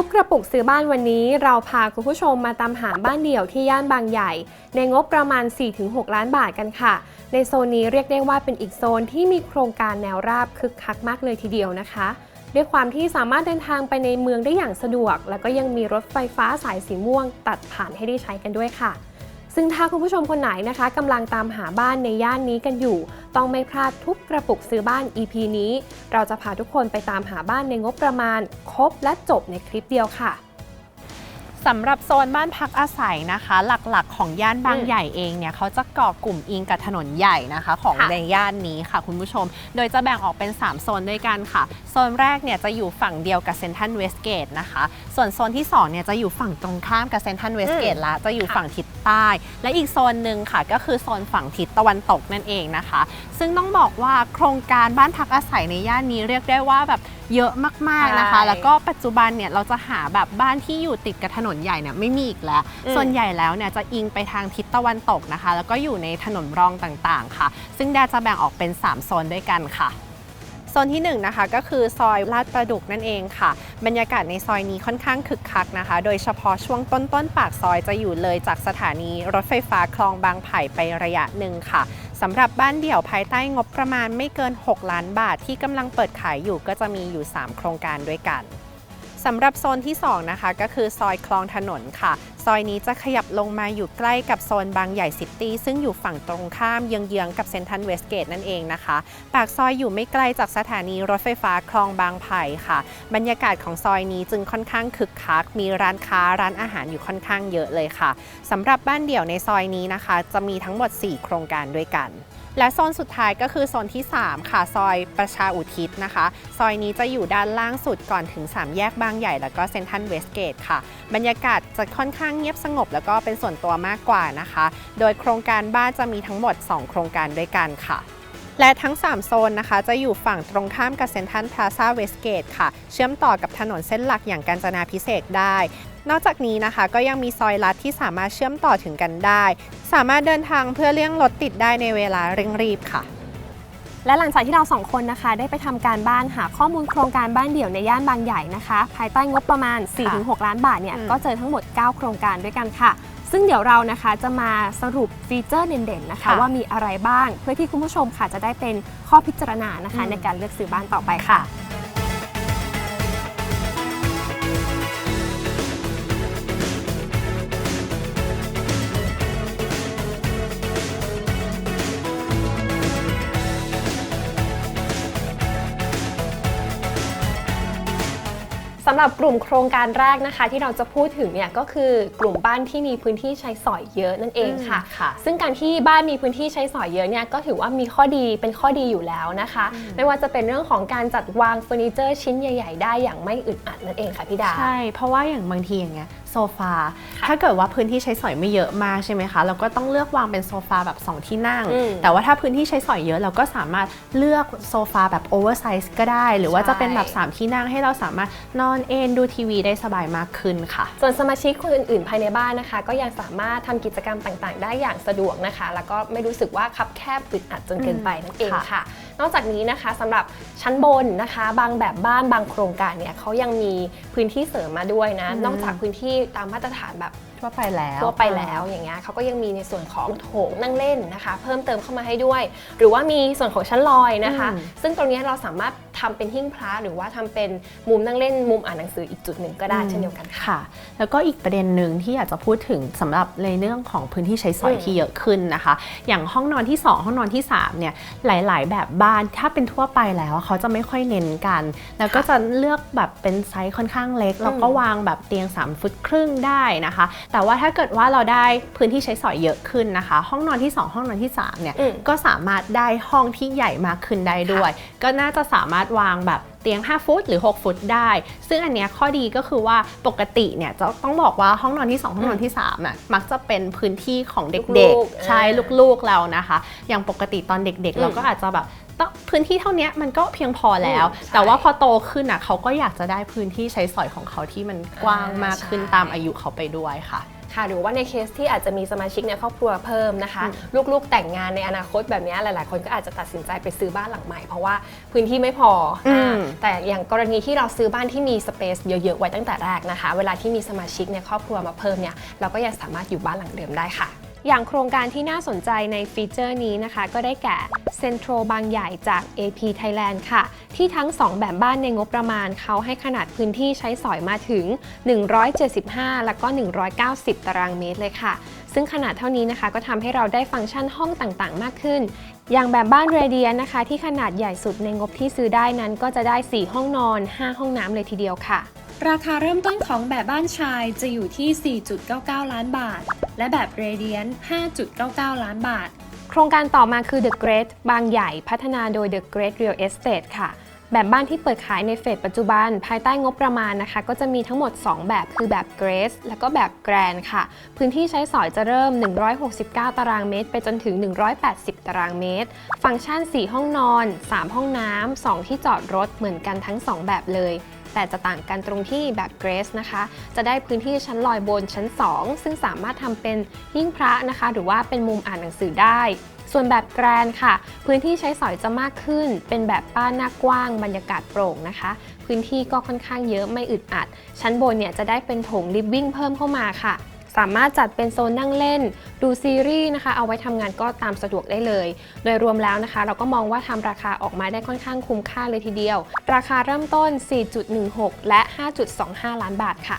ทุบกระปุกซื้อบ้านวันนี้ เราพาคุณผู้ชมมาตามหาบ้านเดี่ยวที่ย่านบางใหญ่ ในงบประมาณ 4-6 ล้านบาทกันค่ะ ในโซนนี้เรียกได้ว่าเป็นอีกโซนที่มีโครงการแนวราบคึกคักมากเลยทีเดียวนะคะ ด้วยความที่สามารถเดินทางไปในเมืองได้อย่างสะดวก แล้วก็ยังมีรถไฟฟ้าสายสีม่วง ตัดผ่านให้ได้ใช้กันด้วยค่ะ ซึ่งถ้าคุณผู้ชมคนไหนนะคะกำลังตามหาบ้านในย่านนี้กันอยู่ ต้องไม่พลาดทุกกระปุกซื้อบ้าน EP นี้ เราจะพาทุกคนไปตามหาบ้านในงบประมาณ ครบและจบในคลิปเดียวค่ะ สำหรับโซนบ้านพักอาศัยนะคะ หลักๆ ของย่านบางอืมใหญ่เองเนี่ยเขาจะเกาะกลุ่มอิงกับถนนใหญ่นะคะของค่ะในย่านนี้ค่ะคุณผู้ชม โดยจะแบ่งออกเป็น 3 โซนด้วยกันค่ะ โซนแรกเนี่ยจะอยู่ฝั่งเดียวกับเซนทันเวสเกตนะคะ ส่วนโซนที่2เนี่ยจะอยู่ฝั่งตรงข้ามกับเซนทันเวสเกตละจะอยู่ค่ะฝั่งทิศใต้ และอีกโซนหนึ่งค่ะ ก็คือโซนฝั่งทิศตะวันตกนั่นเองนะคะ ซึ่งต้องบอกว่าโครงการบ้านพักอาศัยในย่านนี้เรียกได้ว่าแบบ เยอะมากๆนะคะใช่แล้วก็ปัจจุบันเนี่ยเราจะหาแบบบ้านที่อยู่ติดกับถนนใหญ่เนี่ยไม่มีอีกแล้วอืมส่วนใหญ่แล้วเนี่ยจะอิงไปทางทิศตะวันตกนะคะ แล้วก็อยู่ในถนนรองต่างๆ ค่ะ ซึ่งแดจะแบ่งออกเป็น 3 โซนด้วยกันค่ะ โซนที่1นงนะคะก็คือซอยลาดประดุกนั่นเองค่ะ บรรยากาศในซอยนี้ค่อนข้างคึกคักนะคะ โดยเฉพาะช่วงต้นต้นปากซอยจะอยู่เลยจากสถานีรถไฟฟ้าคลองบางไผ่ไประยะหนึ่งค่ะสำหรับบ้านเดี่ยวภายใต้งบประมาณไม่เกิน 6 ล้านบาทที่กำลังเปิดขายอยู่ก็จะมีอยู่ 3 โครงการด้วยกัน สำหรับโซนที่ 2 นะคะ ก็คือซอยคลองถนนค่ะ ซอยนี้จะขยับลงมาอยู่ใกล้กับโซนบางใหญ่ซิตี้ซึ่งอยู่ฝั่งตรงข้ามเยื้องๆกับเซนทันเวสเกตนั่นเองนะคะ ปากซอยอยู่ไม่ไกลจากสถานีรถไฟฟ้าคลองบางไผ่ค่ะ บรรยากาศของซอยนี้จึงค่อนข้างคึกคัก มีร้านค้าร้านอาหารอยู่ค่อนข้างเยอะเลยค่ะสำหรับบ้านเดี่ยวในซอยนี้นะคะ จะมีทั้งหมด 4 โครงการด้วยกัน และโซนสุดท้ายก็คือโซนที่ 3 ค่ะ ซอยประชาอุทิศนะคะ ซอยนี้จะอยู่ด้านล่างสุดก่อนถึง 3 แยกบางใหญ่ แล้วก็เซนทันเวสเกตค่ะ บรรยากาศจะค่อนข้างเงียบสงบ แล้วก็เป็นส่วนตัวมากกว่านะคะ โดยโครงการบ้านจะมีทั้งหมด 2 โครงการด้วยกันค่ะและทั้ง 3 โซนนะคะ จะอยู่ฝั่งตรงข้ามกับเซนทันพลาซาเวสเกตค่ะ เชื่อมต่อกับถนนเส้นหลักอย่างกาญจนาพิเศษได้ นอกจากนี้นะคะก็ยังมีซอยลัดที่สามารถเชื่อมต่อถึงกันได้ สามารถเดินทางเพื่อเลี่ยงรถติดได้ในเวลาเร่งรีบค่ะ และหลังจากที่เราสองคนนะคะ ได้ไปทำการบ้านหาข้อมูลโครงการบ้านเดี่ยวในย่านบางใหญ่นะคะ ภายใต้งบประมาณ 4-6 ล้านบาทเนี่ยอืม ก็เจอทั้งหมด 9 โครงการด้วยกันค่ะ ซึ่งเดี๋ยวเรานะคะจะมาสรุปฟีเจอร์เด่นๆนะคะว่ามีอะไรบ้างเพื่อที่คุณผู้ชมค่ะจะได้เป็นข้อพิจารณานะคะ อืม ในการเลือกซื้อบ้านต่อไปค่ะ หรับกลุ่มโครงการแรกนะคะ ที่เราจะพูดถึงเนี่ยก็คือกลุ่มบ้านที่มีพื้นที่ใช้สอยเยอะนั่นเองค่ะค่ะ ซึ่งการที่บ้านมีพื้นที่ใช้สอยเยอะเนี่ยก็ถือว่ามีข้อดีเป็นข้อดีอยู่แล้วนะคะ ไม่ว่าจะเป็นเรื่องของการจัดวางเฟอร์นิเจอร์ชิ้นใหญ่ ๆ ได้อย่างไม่อึดอัดนั่นเองค่ะพี่ดาใช่เพราะว่าอย่างบางทีอย่างเงี้ยโซ ฟาค่ะถ้าเกิดว่าพื้นที่ใช้สอยไม่เยอะมากใช่ไหมคะเราก็ต้องเลือกวางเป็นโซฟาแบบ 2 ที่นั่งอืมแต่ว่าถ้าพื้นที่ใช้สอยเยอะเราก็สามารถเลือกโซฟาแบบโอเวอร์ไซส์ก็ได้ หรือว่าใช่จะเป็นแบบ 3 ที่นั่งให้เราสามารถนอนเอนดูทีวีได้สบายมากขึ้นค่ะ ส่วนสมาชิกคนอื่นๆภายในบ้านนะคะ ก็ยังสามารถทำกิจกรรมต่างๆ ได้อย่างสะดวกนะคะ แล้วก็ไม่รู้สึกว่าคับแคบอึดอัดจนเกินไปนั่นเองค่ะค่ะนอกจากนี้นะคะสำหรับชั้นบนนะคะ บางแบบบ้านบางโครงการเนี่ยเขายังมีพื้นที่เสริมมาด้วยนะอืมนอกจากพื้นที่ตามมาตรฐานแบบทั่วไปแล้วทั่วไปแล้วอย่างเงี้ยเขาก็ยังมีในส่วนของโถงนั่งเล่นนะคะ เพิ่มเติมเข้ามาให้ด้วย หรือว่ามีส่วนของชั้นลอยนะคะอืมซึ่งตรงเนี้ยเราสามารถทำเป็นหิ้งพระหรือว่าทำเป็นมุมนั่งเล่นมุมอ่านหนังสืออีกจุดหนึ่งก็ได้เช่นเดียวกันค่ะค่ะแล้วก็อีกประเด็นหนึ่งที่อยากจะพูดถึงสำหรับในเรื่องของพื้นที่ใช้สอยอืมที่เยอะขึ้นนะคะ อย่างห้องนอนที่ 2 ห้องนอนที่3เนี่ยหลาย ๆ แบบบ้านถ้าเป็นทั่วไปแล้วเขาจะไม่ค่อยเน้นกัน แล้วก็จะเลือกแบบเป็นไซส์ค่อนข้างเล็กแล้วก็วางแบบเตียง3ฟุตครึ่งได้นะคะแต่ว่าถ้าเกิดว่าเราได้พื้นที่ใช้สอยเยอะขึ้นนะคะ ห้องนอนที่ 2 ห้องนอนที่3เนี่ยอืมก็สามารถได้ห้องที่ใหญ่มากขึ้นได้ด้วย ก็น่าจะสามารถวางแบบเตียง 5 ฟุตหรือ 6 ฟุตได้ ซึ่งอันเนี้ยข้อดีก็คือว่าปกติเนี่ยจะต้องบอกว่าห้องนอนที่ 2 ห้องนอนที่3น่ะมักจะเป็นพื้นที่ของเด็กลูกๆๆใช่อ่าลูกๆเรานะคะ อย่างปกติตอนเด็กอืมๆเราก็อาจจะแบบต้องพื้นที่เท่าเนี้ยมันก็เพียงพอแล้ว อืมใช่แต่ว่าพอโตขึ้นน่ะเขาก็อยากจะได้พื้นที่ใช้สอยของเขาที่มันกว้างมากขึ้นใช่ ตามอายุเขาไปด้วยค่ะ ค่ะหรือว่าในเคสที่อาจจะมีสมาชิกในครอบครัวเพิ่มนะคะอืมลูกๆแต่งงานในอนาคตแบบนี้หลาย ๆ คนก็อาจจะตัดสินใจไปซื้อบ้านหลังใหม่ เพราะว่าพื้นที่ไม่พออมอ่าแต่อย่างกรณีที่เราซื้อบ้านที่มีสเปซเยอะ ๆ ไว้ตั้งแต่แรกนะคะ เวลาที่มีสมาชิกในครอบครัวมาเพิ่มเนี่ยเราก็ยังสามารถอยู่บ้านหลังเดิมได้ค่ะ อย่างโครงการที่น่าสนใจในฟีเจอร์นี้นะคะ ก็ได้แก่ Central บางใหญ่จาก AP Thailand ค่ะ ที่ทั้ง 2 แบบบ้านในงบประมาณเขาให้ขนาดพื้นที่ใช้สอยมาถึง 175 แล้วก็ 190 ตารางเมตรเลยค่ะ ซึ่งขนาดเท่านี้นะคะ ก็ทำให้เราได้ฟังก์ชันห้องต่างๆ มากขึ้น อย่างแบบบ้านเรเดียนนะคะ ที่ขนาดใหญ่สุดในงบที่ซื้อได้นั้นก็จะได้ 4 ห้องนอน 5 ห้องน้ำเลยทีเดียวค่ะ ราคาเริ่มต้นของแบบบ้านชายจะอยู่ที่ 4.99 ล้านบาท และแบบ Radiant 5.99 ล้านบาท โครงการต่อมาคือ The Great บางใหญ่พัฒนาโดย The Great Real Estate ค่ะ แบบบ้านที่เปิดขายในเฟสปัจจุบัน ภายใต้งบประมาณนะคะ ก็จะมีทั้งหมด 2 แบบคือแบบ Grace แล้วก็แบบ Grand ค่ะ พื้นที่ใช้สอยจะเริ่ม 169 ตารางเมตร ไปจนถึง 180 ตารางเมตร ฟังก์ชัน 4 ห้องนอน 3 ห้องน้ำ2ที่จอดรถเหมือนกันทั้ง 2 แบบเลย แต่จะต่างกันตรงที่แบบเกรสนะคะ จะได้พื้นที่ชั้นลอยบนชั้น 2 ซึ่งสามารถทำเป็นหิ้งพระนะคะ หรือว่าเป็นมุมอ่านหนังสือได้ ส่วนแบบแกรนค่ะ พื้นที่ใช้สอยจะมากขึ้น เป็นแบบป้านหน้ากว้าง บรรยากาศโปร่งนะคะ พื้นที่ก็ค่อนข้างเยอะไม่อึดอัด ชั้นบนเนี่ยจะได้เป็นโถงลิฟวิ่งเพิ่มเข้ามาค่ะ สามารถจัดเป็นโซนนั่งเล่น ดูซีรีส์นะคะ เอาไว้ทำงานก็ตามสะดวกได้เลย โดยรวมแล้วนะคะ เราก็มองว่าทำราคาออกมาได้ค่อนข้างคุ้มค่าเลยทีเดียว ราคาเริ่มต้น 4.16 และ 5.25 ล้านบาทค่ะ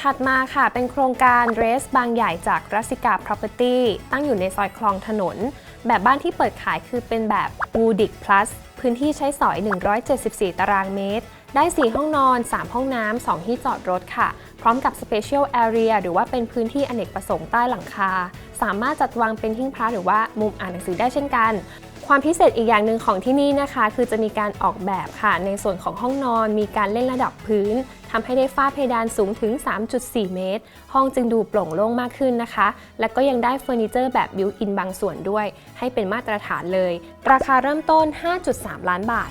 ถัดมาค่ะ เป็นโครงการ r a c e บางใหญ่จากรัสิกา Property ตั้งอยู่ในซอยคลองถนน แบบบ้านที่เปิดขายคือเป็นแบบ w o o d i c Plus พื้นที่ใช้สอย 174 ตารางเมตร ได้ 4 ห้องนอน 3 ห้องน้ำ 2 ที่จอดรถค่ะ พร้อมกับ Special Area หรือว่าเป็นพื้นที่อเนกประสงค์ใต้หลังคา สามารถจัดวางเป็นหิ้งพระหรือว่ามุมอ่านหนังสือได้เช่นกัน ความพิเศษอีกอย่างหนึ่งของที่นี่นะคะ คือจะมีการออกแบบค่ะ ในส่วนของห้องนอนมีการเล่นระดับพื้นทำให้ได้ฝ้าเพดานสูงถึง 3.4 เมตร ห้องจึงดูโปร่งโล่งมากขึ้นนะคะ และก็ยังได้เฟอร์นิเจอร์แบบบิวอินบางส่วนด้วย ให้เป็นมาตรฐานเลย ราคาเริ่มต้น 5.3 ล้านบาท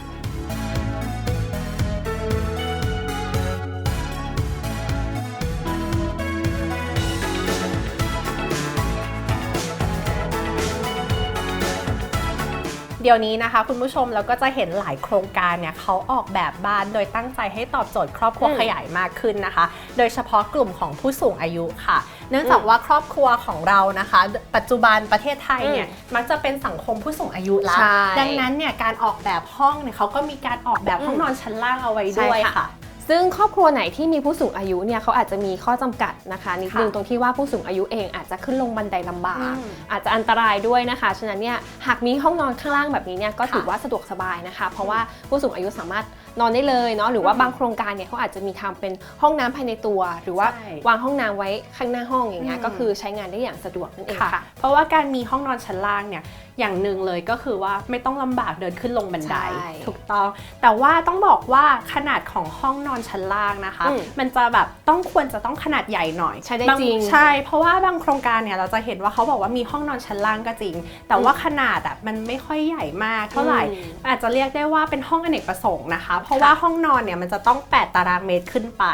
เดี๋ยวนี้นะคะ คุณผู้ชมเราก็จะเห็นหลายโครงการเนี่ยเขาออกแบบบ้านโดยตั้งใจให้ตอบโจทย์ครอบครัวอืมขยายมากขึ้นนะคะ โดยเฉพาะกลุ่มของผู้สูงอายุค่ะ เนื่องจากว่าครอบครัวของเรานะคะ ปัจจุบันประเทศไทยเนี่ยมักจะเป็นสังคมผู้สูงอายุละใช่ดังนั้นเนี่ยการออกแบบห้องเนี่ยเขาก็มีการออกแบบห้องนอนชั้นล่างเอาไว้ด้วยใช่ค่ะค่ะ ซึ่งครอบครัวไหนที่มีผู้สูงอายุเนี่ยเขาอาจจะมีข้อจำกัดนะคะนิดนึงค่ะตรงที่ว่าผู้สูงอายุเองอาจจะขึ้นลงบันไดลำบากอืมอาจจะอันตรายด้วยนะคะฉะนั้นเนี่ยหากมีห้องนอนข้างล่างแบบนี้เนี่ยก็ค่ะถือว่าสะดวกสบายนะคะ เพราะว่าผู้สูงอายุสามารถ นอนได้เลยเนาะหรือว่าอืมบางโครงการเนี่ยเขาอาจจะมีทำเป็นห้องน้ำภายในตัว หรือว่าใช่วางห้องน้ำไว้ข้างหน้าห้องอย่างเงี้ยอืมก็คือใช้งานได้อย่างสะดวกนั่นเองค่ะค่ะ เพราะว่าการมีห้องนอนชั้นล่างเนี่ยอย่างหนึ่งเลยก็คือว่าไม่ต้องลำบากเดินขึ้นลงบันไดใช่ถูกต้อง แต่ว่าต้องบอกว่าขนาดของห้องนอนชั้นล่างนะคะอืมมันจะแบบต้องควรจะต้องขนาดใหญ่หน่อยใช้ได้บาจริงใช่ เพราะว่าบางโครงการเนี่ยเราจะเห็นว่าเขาบอกว่ามีห้องนอนชั้นล่างก็จริง แต่ว่าขนาดอะมันไม่ค่อยใหญ่มากเท่าไหร่อืมอาจจะเรียกได้ว่าเป็นห้องอเนกประสงค์นะคะเพราะว่าห้องนอนเนี่ยมันจะต้อง 8 ตารางเมตรขึ้นไป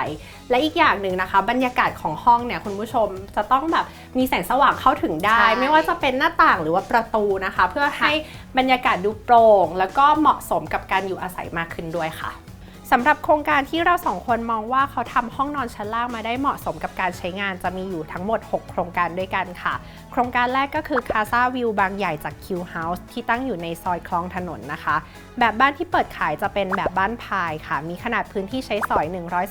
และอีกอย่างหนึ่งนะคะ บรรยากาศของห้องเนี่ยคุณผู้ชมจะต้องแบบมีแสงสว่างเข้าถึงได้ใช่ไม่ว่าจะเป็นหน้าต่างหรือว่าประตูนะคะ เพื่อให้บรรยากาศดูโปร่ง แล้วก็เหมาะสมกับการอยู่อาศัยมากขึ้นด้วยค่ะสำหรับโครงการที่เราสองคนมองว่าเขาทำห้องนอนชั้นล่างมาได้เหมาะสมกับการใช้งานจะมีอยู่ทั้งหมด 6 โครงการด้วยกันค่ะ โครงการแรกก็คือ Casa View บางใหญ่จาก Q House ที่ตั้งอยู่ในซอยคลองถนนนะคะ แบบบ้านที่เปิดขายจะเป็นแบบบ้านพายค่ะ มีขนาดพื้นที่ใช้สอย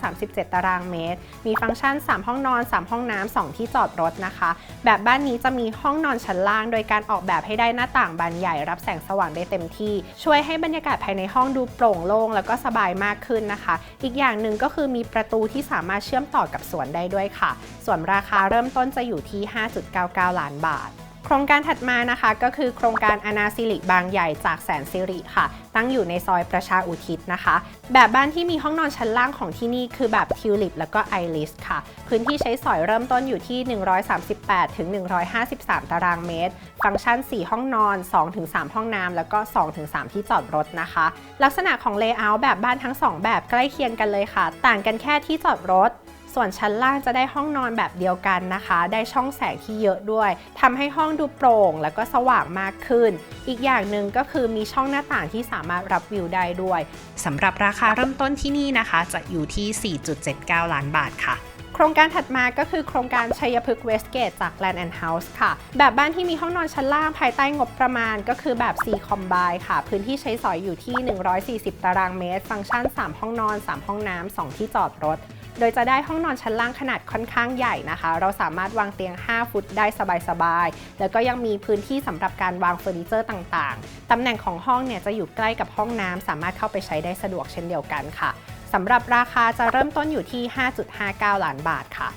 137 ตารางเมตร มีฟังก์ชัน 3 ห้องนอน 3 ห้องน้ำ2ที่จอดรถนะคะ แบบบ้านนี้จะมีห้องนอนชั้นล่าง โดยการออกแบบให้ได้หน้าต่างบานใหญ่รับแสงสว่างได้เต็มที่ ช่วยให้บรรยากาศภายในห้องดูโปร่งโล่งแล้วก็สบายมากขึ้นนะคะ อีกอย่างหนึ่งก็คือมีประตูที่สามารถเชื่อมต่อกับสวนได้ด้วยค่ะ ส่วนราคาเริ่มต้นจะอยู่ที่ 5.99 ล้านบาท โครงการถัดมานะคะก็คือโครงการอนาสิริบางใหญ่จากแสนสิริค่ะ ตั้งอยู่ในซอยประชาอุทิศนะคะ แบบบ้านที่มีห้องนอนชั้นล่างของที่นี่คือแบบทิวลิปแล้วก็ไอริสค่ะ พื้นที่ใช้สอยเริ่มต้นอยู่ที่ 138ถึง153 ตารางเมตร ฟังก์ชัน 4 ห้องนอน 2-3 ห้องน้ำแล้วก็ 2-3 ที่จอดรถนะคะ ลักษณะของเลเยอร์แบบบ้านทั้ง 2 แบบใกล้เคียงกันเลยค่ะ ต่างกันแค่ที่จอดรถ ส่วนชั้นล่างจะได้ห้องนอนแบบเดียวกันนะคะ ได้ช่องแสงที่เยอะด้วยทำให้ห้องดูโปร่ง แล้วก็สว่างมากขึ้น อีกอย่างหนึ่งก็คือมีช่องหน้าต่างที่สามารถรับวิวได้ด้วยสำหรับราคาเริ่มต้นที่นี่นะคะ จะอยู่ที่ 4.79 ล้านบาทค่ะโครงการถัดมาก็คือโครงการชัยพฤกษ์เวสเกตจาก Land and House ค่ะ แบบบ้านที่มีห้องนอนชั้นล่างภายใต้งบประมาณก็คือแบบ C Combine ค่ะ พื้นที่ใช้สอยอยู่ที่ 140 ตารางเมตร ฟังก์ชัน 3 ห้องนอน 3 ห้องน้ำ 2 ที่จอดรถ โดยจะได้ห้องนอนชั้นล่างขนาดค่อนข้างใหญ่นะคะ เราสามารถวางเตียง 5 ฟุตได้สบายๆ แล้วก็ยังมีพื้นที่สำหรับการวางเฟอร์นิเจอร์ต่างๆ ตำแหน่งของห้องเนี่ยจะอยู่ใกล้กับห้องน้ำสามารถเข้าไปใช้ได้สะดวกเช่นเดียวกันค่ะสำหรับราคาจะเริ่มต้นอยู่ที่ 5.59 ล้านบาทค่ะ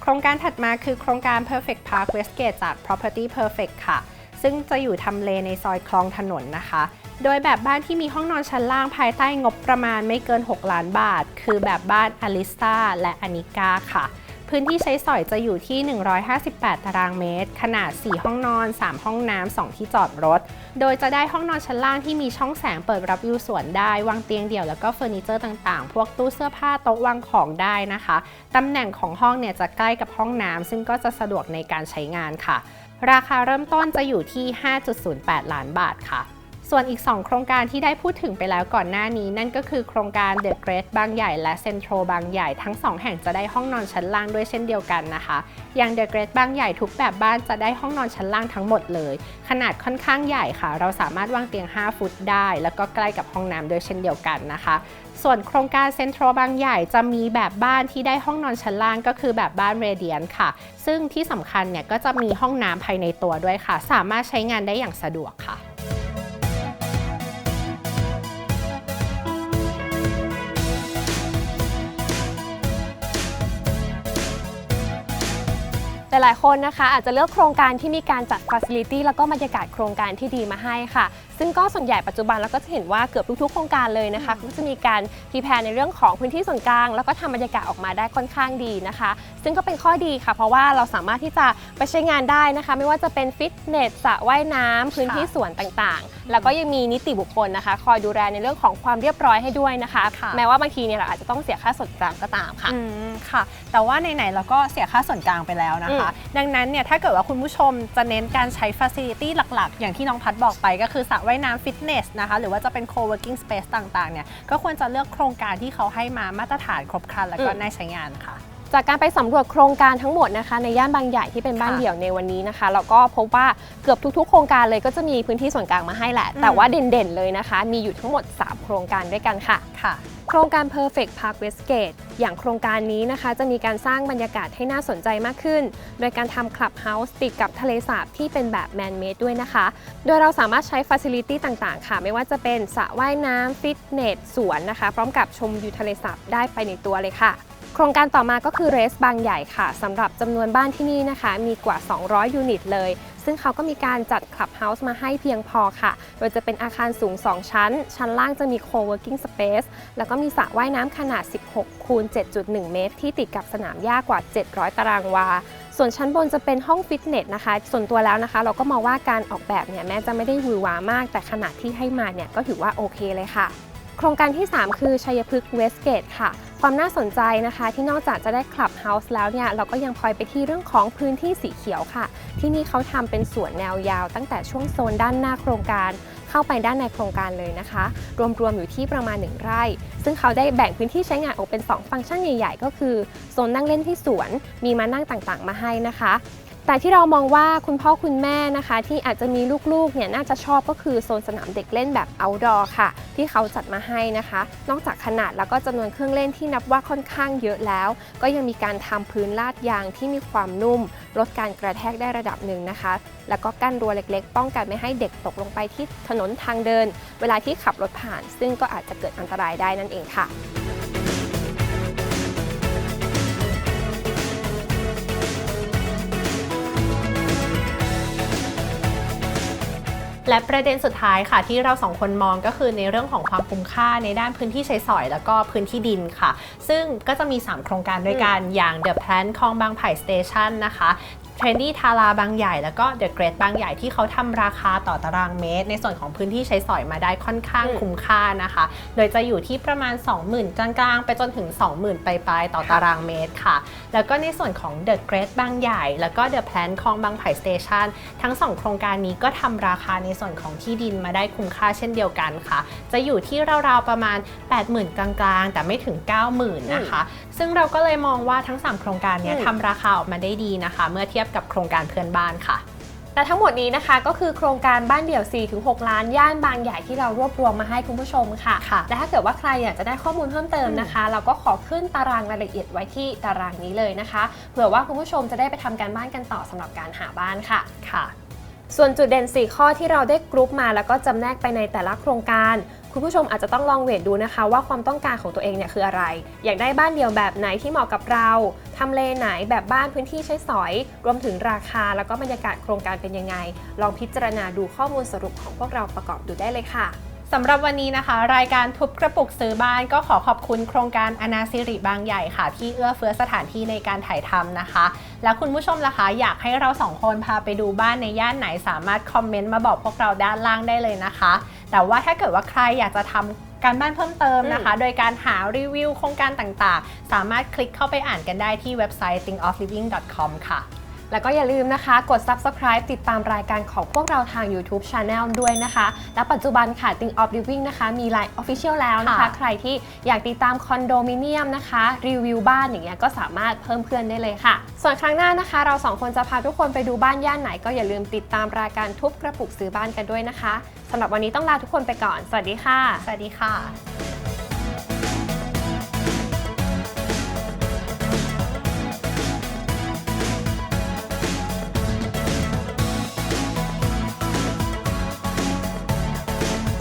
โครงการถัดมาคือโครงการ Perfect Park Westgate จาก Property Perfect ค่ะ ซึ่งจะอยู่ทำเลในซอยคลองถนนนะคะ โดยแบบบ้านที่มีห้องนอนชั้นล่างภายใต้งบประมาณไม่เกิน 6 ล้านบาท คือแบบบ้านอลิสตาและอนิกาค่ะ พื้นที่ใช้สอยจะอยู่ที่ 158 ตารางเมตร ขนาด 4 ห้องนอน 3 ห้องน้ำ 2 ที่จอดรถ โดยจะได้ห้องนอนชั้นล่างที่มีช่องแสงเปิดรับวิวสวนได้ วางเตียงเดี่ยวแล้วก็เฟอร์นิเจอร์ต่างๆ พวกตู้เสื้อผ้าโต๊ะวางของได้นะคะ ตำแหน่งของห้องเนี่ยจะใกล้กับห้องน้ำซึ่งก็จะสะดวกในการใช้งานค่ะ ราคาเริ่มต้นจะอยู่ที่ 5.08 ล้านบาทค่ะ ส่วนอีก 2 โครงการที่ได้พูดถึงไปแล้วก่อนหน้านี้ นั่นก็คือโครงการ The Great บางใหญ่และ Central บางใหญ่ทั้ง 2 แห่งจะได้ห้องนอนชั้นล่างด้วยเช่นเดียวกันนะคะ อย่าง The Great บางใหญ่ทุกแบบบ้านจะได้ห้องนอนชั้นล่างทั้งหมดเลย ขนาดค่อนข้างใหญ่ค่ะ เราสามารถวางเตียง 5 ฟุตได้ แล้วก็ใกล้กับห้องน้ำด้วยเช่นเดียวกันนะคะส่วนโครงการเซ็นทรัลบางใหญ่จะมีแบบบ้านที่ได้ห้องนอนชั้นล่างก็คือแบบบ้านเรเดียนค่ะ ซึ่งที่สำคัญเนี่ยก็จะมีห้องน้ำภายในตัวด้วยค่ะ สามารถใช้งานได้อย่างสะดวกค่ะ หลายๆ คนนะคะ อาจจะเลือกโครงการที่มีการจัดฟัสซิลิตี้แล้วก็บรรยากาศโครงการที่ดีมาให้ค่ะ ซึ่งก็ส่วนใหญ่ปัจจุบันเราก็จะเห็นว่าเกือบทุกๆโครงการเลยนะคะก็จะมีการพีแพรในเรื่องของพื้นที่ส่วนกลาง แล้วก็ทำบรรยากาศออกมาได้ค่อนข้างดีนะคะ ซึ่งก็เป็นข้อดีค่ะ เพราะว่าเราสามารถที่จะไปใช้งานได้นะคะ ไม่ว่าจะเป็นฟิตเนสสระว่ายน้ำพื้นที่สวนต่างๆ แล้วก็ยังมีนิติบุคคลนะคะ คอยดูแลในเรื่องของความเรียบร้อยให้ด้วยนะคะค่ะแม้ว่าบางทีเนี่ยเราอาจจะต้องเสียค่าส่วนกลางก็ตามค่ะอืมค่ะ แต่ว่าไหนๆเราก็เสียค่าส่วนกลางไปแล้วนะคะ ดังนั้นเนี่ยถ้าเกิดว่าคุณผู้ชมจะเน้นการใช้ Facility หลักๆ อย่างที่น้องพัดบอกไปก็คือสระว่ายน้ำฟิตเนสนะคะหรือว่าจะเป็น co-working space ต่างๆเนี่ยก็ควรจะเลือกโครงการที่เขาให้มามาตรฐานครบครันแล้วก็อืมน่าใช้งานค่ะ จากการไปสำรวจโครงการทั้งหมดนะคะ ในย่านบางใหญ่ที่เป็นบ้านค่ะเดี่ยวในวันนี้นะคะเราก็พบว่าเกือบทุกๆ โครงการเลยก็จะมีพื้นที่ส่วนกลางมาให้แหละอืมแต่ว่าเด่นๆเลยนะคะ มีอยู่ทั้งหมด 3 โครงการด้วยกันค่ะค่ะ โครงการ Perfect Park Westgate อย่างโครงการนี้นะคะ จะมีการสร้างบรรยากาศให้น่าสนใจมากขึ้น โดยการทำคลับเฮาส์ติดกับทะเลสาบที่เป็นแบบแมนเมดด้วยนะคะ โดยเราสามารถใช้ฟัซิลิตี้ต่างๆ ค่ะ ไม่ว่าจะเป็นสระว่ายน้ำฟิตเนสสวนนะคะ พร้อมกับชมวิวทะเลสาบได้ไปในตัวเลยค่ะ โครงการต่อมาก็คือเรสบางใหญ่ค่ะสำหรับจำนวนบ้านที่นี่นะคะ มีกว่า 200 ยูนิตเลย ซึ่งเขาก็มีการจัดคลับเฮาส์มาให้เพียงพอค่ะ โดยจะเป็นอาคารสูง 2 ชั้น ชั้นล่างจะมี co-working space แล้วก็มีสระว่ายน้ำขนาด 16 คูณ 7.1 เมตร ที่ติดกับสนามหญ้ากว่า 700 ตารางวาส่วนชั้นบนจะเป็นห้องฟิตเนสนะคะ ส่วนตัวแล้วนะคะ เราก็มองว่าการออกแบบเนี่ยแม้จะไม่ได้หวือหวามาก แต่ขนาดที่ให้มาเนี่ยก็ถือว่าโอเคเลยค่ะ โครงการที่ 3 คือชัยพฤกษ์เวสเกตค่ะ ความน่าสนใจนะคะ ที่นอกจากจะได้คลับเฮาส์แล้วเนี่ยเราก็ยังพลอยไปที่เรื่องของพื้นที่สีเขียวค่ะ ที่นี่เขาทำเป็นสวนแนวยาว ตั้งแต่ช่วงโซนด้านหน้าโครงการ เข้าไปด้านในโครงการเลยนะคะ รวมๆอยู่ที่ประมาณ 1 ไร่ ซึ่งเขาได้แบ่งพื้นที่ใช้งานออกเป็น 2 ฟังก์ชันใหญ่ ๆ ก็คือโซนนั่งเล่นที่สวนมีมานั่งต่างๆ มาให้นะคะ แต่ที่เรามองว่าคุณพ่อคุณแม่นะคะ ที่อาจจะมีลูกๆเนี่ยน่าจะชอบก็คือโซนสนามเด็กเล่นแบบ outdoor ค่ะ ที่เขาจัดมาให้นะคะ นอกจากขนาดแล้วก็จำนวนเครื่องเล่นที่นับว่าค่อนข้างเยอะแล้ว ก็ยังมีการทำพื้นลาดยางที่มีความนุ่ม ลดการกระแทกได้ระดับหนึ่งนะคะ แล้วก็กั้นรั้วเล็กๆ ป้องกันไม่ให้เด็กตกลงไปที่ถนนทางเดิน เวลาที่ขับรถผ่าน ซึ่งก็อาจจะเกิดอันตรายได้นั่นเองค่ะ และประเด็นสุดท้ายค่ะที่เราสองคนมองก็คือในเรื่องของความคุ้มค่าในด้านพื้นที่ใช้สอย แล้วก็พื้นที่ดินค่ะ ซึ่งก็จะมี 3 โครงการด้วยกันอย่าง The Plan คลองบางไผ่ Station นะคะ Trendy ทาราบางใหญ่แล้วก็ The Great บางใหญ่ที่เขาทำราคาต่อตารางเมตร ในส่วนของพื้นที่ใช้สอยมาได้ค่อนข้างอืมคุ้มค่านะคะ โดยจะอยู่ที่ประมาณ 20,000กลางๆ ไปจนถึง 20,000ปลายๆต่อค่ะตารางเมตรค่ะ แล้วก็ในส่วนของ The Great บางใหญ่ แล้วก็ The Plan คลองบางไผ่ Station ทั้ง 2 โครงการนี้ก็ทำราคาในส่วนของที่ดินมาได้คุ้มค่าเช่นเดียวกันค่ะ จะอยู่ที่ราวๆประมาณ 80,000 กลางๆ แต่ไม่ถึง 90,000นะคะ ซึ่งเราก็เลยมองว่าทั้ง 3 โครงการเนี้ยอืมทำราคาออกมาได้ดีนะคะ เมื่อเทียบกับโครงการเพื่อนบ้านค่ะ และทั้งหมดนี้นะคะก็คือโครงการบ้านเดี่ยว 4-6 ล้าน ย่านบางใหญ่ที่เรารวบรวมมาให้คุณผู้ชมค่ะค่ะและถ้าเกิดว่าใครอยากจะได้ข้อมูลเพิ่มเติมนะคะ เราก็ขอขึ้นตารางรายละเอียดไว้ที่ตารางนี้เลยนะคะเผื่อว่าคุณผู้ชมจะได้ไปทำการบ้านกันต่อสำหรับการหาบ้านค่ะค่ะ ส่วนจุดเด่น 4 ข้อที่เราได้กรุ๊ปมาแล้วก็จำแนกไปในแต่ละโครงการ คุณผู้ชมอาจจะต้องลองเวทดูนะคะ ว่าความต้องการของตัวเองเนี่ยคืออะไร อยากได้บ้านเดี่ยวแบบไหนที่เหมาะกับเราทำเลไหนแบบบ้านพื้นที่ใช้สอย รวมถึงราคาแล้วก็บรรยากาศโครงการเป็นยังไง ลองพิจารณาดูข้อมูลสรุปของพวกเราประกอบดูได้เลยค่ะสำหรับวันนี้นะคะ รายการทุบกระปุกซื้อบ้านก็ขอขอบคุณโครงการอนาสิริบางใหญ่ค่ะ ที่เอื้อเฟื้อสถานที่ในการถ่ายทำนะคะ แล้วคุณผู้ชมล่ะคะ อยากให้เราสองคนพาไปดูบ้านในย่านไหนสามารถคอมเมนต์มาบอกพวกเราด้านล่างได้เลยนะคะ แต่ว่าถ้าเกิดว่าใครอยากจะทำการบ้านเพิ่มเติมนะคะ โดยการหารีวิวโครงการต่างๆ สามารถคลิกเข้าไปอ่านกันได้ที่เว็บไซต์ thinkofliving.com ค่ะ แล้วก็อย่าลืมนะคะกด subscribe ติดตามรายการของพวกเราทาง YouTube Channel ด้วยนะคะ และปัจจุบันค่ะ Think of Living นะคะ มี Line Official แล้วนะคะ ค่ะ ใครที่อยากติดตามคอนโดมิเนียมนะคะ รีวิวบ้านอย่างเงี้ยก็สามารถเพิ่มเพื่อนได้เลยค่ะ ส่วนครั้งหน้านะคะ เราสองคนจะพาทุกคนไปดูบ้านย่านไหน ก็อย่าลืมติดตามรายการทุบกระปุกซื้อบ้านกันด้วยนะคะสำหรับวันนี้ต้องลาทุกคนไปก่อน สวัสดีค่ะ สวัสดีค่ะ